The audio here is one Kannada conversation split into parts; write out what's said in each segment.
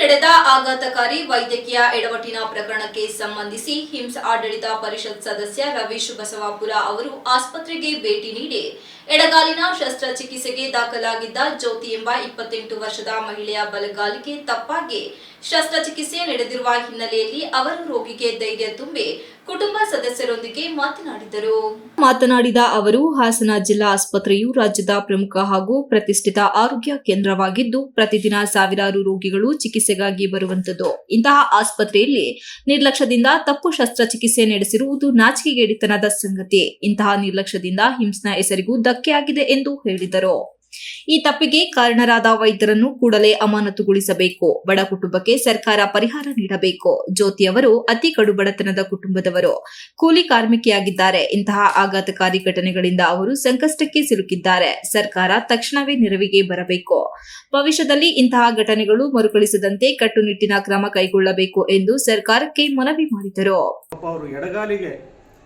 ನಡೆದ ಆಘಾತಕಾರಿ ವೈದ್ಯಕೀಯ ಎಡವಟ್ಟಿನ ಪ್ರಕರಣಕ್ಕೆ ಸಂಬಂಧಿಸಿ ಹಿಮ್ಸ್ ಆಡಳಿತ ಪರಿಷತ್ ಸದಸ್ಯ ರವೀಶ್ ಬಸವಾಪುರ ಅವರು ಆಸ್ಪತ್ರೆಗೆ ಭೇಟಿ ನೀಡಿ ಎಡಗಾಲಿನ ಶಸ್ತ್ರಚಿಕಿತ್ಸೆಗೆ ದಾಖಲಾಗಿದ್ದ ಜ್ಯೋತಿ ಎಂಬ ಇಪ್ಪತ್ತೆಂಟು ವರ್ಷದ ಮಹಿಳೆಯ ಬಲಗಾಲಿಗೆ ತಪ್ಪಾಗಿ ಶಸ್ತ್ರಚಿಕಿತ್ಸೆ ನಡೆದಿರುವ ಹಿನ್ನೆಲೆಯಲ್ಲಿ ಅವರು ರೋಗಿಗೆ ಧೈರ್ಯ ತುಂಬಿ ಕುಟುಂಬ ಸದಸ್ಯರೊಂದಿಗೆ ಮಾತನಾಡಿದರು. ಮಾತನಾಡಿದ ಅವರು, ಹಾಸನ ಜಿಲ್ಲಾ ಆಸ್ಪತ್ರೆಯು ರಾಜ್ಯದ ಪ್ರಮುಖ ಹಾಗೂ ಪ್ರತಿಷ್ಠಿತ ಆರೋಗ್ಯ ಕೇಂದ್ರವಾಗಿದ್ದು, ಪ್ರತಿದಿನ ಸಾವಿರಾರು ರೋಗಿಗಳು ಚಿಕಿತ್ಸೆಗಾಗಿ ಬರುವಂತದ್ದು. ಇಂತಹ ಆಸ್ಪತ್ರೆಯಲ್ಲಿ ನಿರ್ಲಕ್ಷ್ಯದಿಂದ ತಪ್ಪು ಶಸ್ತ್ರಚಿಕಿತ್ಸೆ ನಡೆಸಿರುವುದು ನಾಚಿಕೆಗೇಡಿತನದ ಸಂಗತಿ. ಇಂತಹ ನಿರ್ಲಕ್ಷ್ಯದಿಂದ ಹಿಮ್ಸ್ನ ಹೆಸರಿಗೂ ಧಕ್ಕೆಯಾಗಿದೆ ಎಂದು ಹೇಳಿದರು. ಈ ತಪ್ಪಿಗೆ ಕಾರಣರಾದ ವೈದ್ಯರನ್ನು ಕೂಡಲೇ ಅಮಾನತುಗೊಳಿಸಬೇಕು. ಬಡ ಕುಟುಂಬಕ್ಕೆ ಸರ್ಕಾರ ಪರಿಹಾರ ನೀಡಬೇಕು. ಜ್ಯೋತಿ ಅವರು ಅತಿ ಕಡು ಬಡತನದ ಕುಟುಂಬದವರು. ಕೂಲಿ ಕಾರ್ಮಿಕೆಯಾಗಿದ್ದಾರೆ. ಇಂತಹ ಆಘಾತಕಾರಿ ಘಟನೆಗಳಿಂದ ಅವರು ಸಂಕಷ್ಟಕ್ಕೆ ಸಿಲುಕಿದ್ದಾರೆ. ಸರ್ಕಾರ ತಕ್ಷಣವೇ ನೆರವಿಗೆ ಬರಬೇಕು. ಭವಿಷ್ಯದಲ್ಲಿ ಇಂತಹ ಘಟನೆಗಳು ಮರುಕಳಿಸದಂತೆ ಕಟ್ಟುನಿಟ್ಟಿನ ಕ್ರಮ ಕೈಗೊಳ್ಳಬೇಕು ಎಂದು ಸರ್ಕಾರಕ್ಕೆ ಮನವಿ ಮಾಡಿದರು.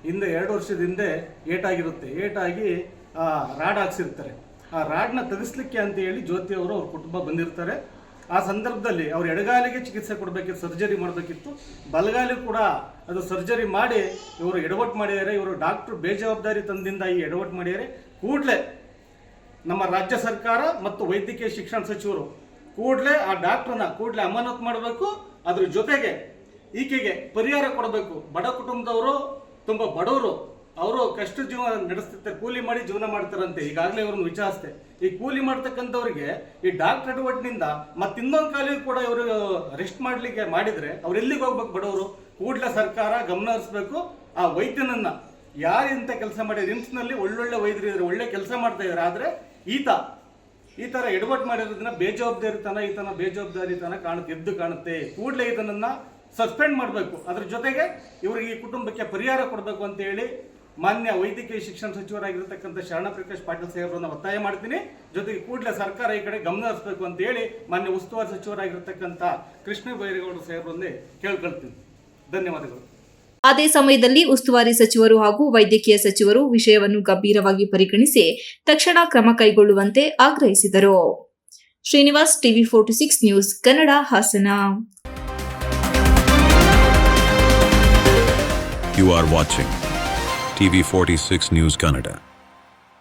ಹಿಂದೆ ಎರಡು ವರ್ಷದಿಂದ ಏಟಾಗಿರುತ್ತೆ. ಏಟಾಗಿ ರಾಡ್ ಹಾಕ್ಸಿರ್ತಾರೆ. ಆ ರಾಡ್ನ ತೆಗೆಸ್ಲಿಕ್ಕೆ ಅಂತ ಹೇಳಿ ಜ್ಯೋತಿ ಅವರು ಅವ್ರ ಕುಟುಂಬ ಬಂದಿರ್ತಾರೆ. ಆ ಸಂದರ್ಭದಲ್ಲಿ ಅವ್ರ ಎಡಗಾಲಿಗೆ ಚಿಕಿತ್ಸೆ ಕೊಡಬೇಕಿತ್ತು, ಸರ್ಜರಿ ಮಾಡಬೇಕಿತ್ತು. ಬಲಗಾಲಿ ಕೂಡ ಅದು ಸರ್ಜರಿ ಮಾಡಿ ಇವರು ಎಡವಟ್ಟು ಮಾಡಿದ್ದಾರೆ ಇವರು ಡಾಕ್ಟ್ರು ಬೇಜವಾಬ್ದಾರಿ ತಂದಿಂದ ಈ ಎಡವಟ್ಟು ಮಾಡಿದ್ದಾರೆ ಕೂಡಲೇ ನಮ್ಮ ರಾಜ್ಯ ಸರ್ಕಾರ ಮತ್ತು ವೈದ್ಯಕೀಯ ಶಿಕ್ಷಣ ಸಚಿವರು ಕೂಡಲೇ ಆ ಡಾಕ್ಟ್ರನ್ನ ಕೂಡಲೇ ಅಮಾನತು ಮಾಡಬೇಕು, ಅದ್ರ ಜೊತೆಗೆ ಈಕೆಗೆ ಪರಿಹಾರ ಕೊಡಬೇಕು. ಬಡ ಕುಟುಂಬದವರು, ತುಂಬ ಬಡವರು ಅವರು ಕಷ್ಟ ಜೀವನ ನಡೆಸ್ತಿರ್ತಾರೆ, ಕೂಲಿ ಮಾಡಿ ಜೀವನ ಮಾಡ್ತಾರಂತೆ. ಈಗಾಗಲೇ ಇವ್ರನ್ನ ವಿಚಾರಿಸ್ತೆ ಈ ಕೂಲಿ ಮಾಡ್ತಕ್ಕಂಥವ್ರಿಗೆ ಈ ಡಾಕ್ಟರ್ ಅಡ್ವಟ್ನಿಂದ ಮತ್ತೆ ಇನ್ನೊಂದು ಕಾಲಿಗೆ ಕೂಡ ಇವರು ರೆಸ್ಟ್ ಮಾಡಲಿಕ್ಕೆ ಮಾಡಿದ್ರೆ ಅವ್ರು ಎಲ್ಲಿಗೆ ಹೋಗ್ಬೇಕು ಬಡವರು? ಕೂಡಲೇ ಸರ್ಕಾರ ಗಮನ ಹರಿಸ್ಬೇಕು. ಆ ವೈದ್ಯನನ್ನ ಯಾರು ಇಂಥ ಕೆಲಸ ಮಾಡಿ ರಿಮ್ಸ್ನಲ್ಲಿ ಒಳ್ಳೊಳ್ಳೆ ವೈದ್ಯರು ಇದ್ದಾರೆ ಒಳ್ಳೆ ಕೆಲಸ ಮಾಡ್ತಾ ಇದ್ದಾರೆ ಆದರೆ ಈತ, ಈ ಥರ ಎಡವಟ್ ಮಾಡಿರೋದನ್ನ ಬೇಜವಾಬ್ದಾರಿತನ, ಈತನ ಬೇಜವಾಬ್ದಾರಿತನ ಕಾಣುತ್ತೆ, ಎದ್ದು ಕಾಣುತ್ತೆ. ಕೂಡಲೇ ಇದನ್ನ ಸಸ್ಪೆಂಡ್ ಮಾಡಬೇಕು. ಅದ್ರ ಜೊತೆಗೆ ಇವರಿಗೆ ಈ ಕುಟುಂಬಕ್ಕೆ ಪರಿಹಾರ ಕೊಡಬೇಕು ಅಂತ ಹೇಳಿ ಮಾನ್ಯ ವೈದ್ಯಕೀಯ ಶಿಕ್ಷಣ ಸಚಿವರಾಗಿರತಕ್ಕಂಥ ಶರಣ ಪ್ರಕಾಶ್ ಪಾಟೀಲ್ ಸಾಹೇಬರನ್ನು ಒತ್ತಾಯ ಮಾಡ್ತೀನಿ. ಜೊತೆಗೆ ಕೂಡಲೇ ಸರ್ಕಾರ ಈ ಕಡೆ ಗಮನ ಹರಿಸಬೇಕು ಅಂತ ಹೇಳಿ ಮಾನ್ಯ ಉಸ್ತುವಾರಿ ಸಚಿವರಾಗಿರ್ತಕ್ಕಂಥ ಕೃಷ್ಣ ಬೈರೇಗೌಡ ಸಾಹೇಬರನ್ನೇ ಕೇಳ್ಕೊಳ್ತೀನಿ. ಧನ್ಯವಾದಗಳು. ಅದೇ ಸಮಯದಲ್ಲಿ ಉಸ್ತುವಾರಿ ಸಚಿವರು ಹಾಗೂ ವೈದ್ಯಕೀಯ ಸಚಿವರು ವಿಷಯವನ್ನು ಗಂಭೀರವಾಗಿ ಪರಿಗಣಿಸಿ ತಕ್ಷಣ ಕ್ರಮ ಕೈಗೊಳ್ಳುವಂತೆ ಆಗ್ರಹಿಸಿದರು. Srinivas TV forty six news Kannada Hassan. You are watching TV46 News Kannada.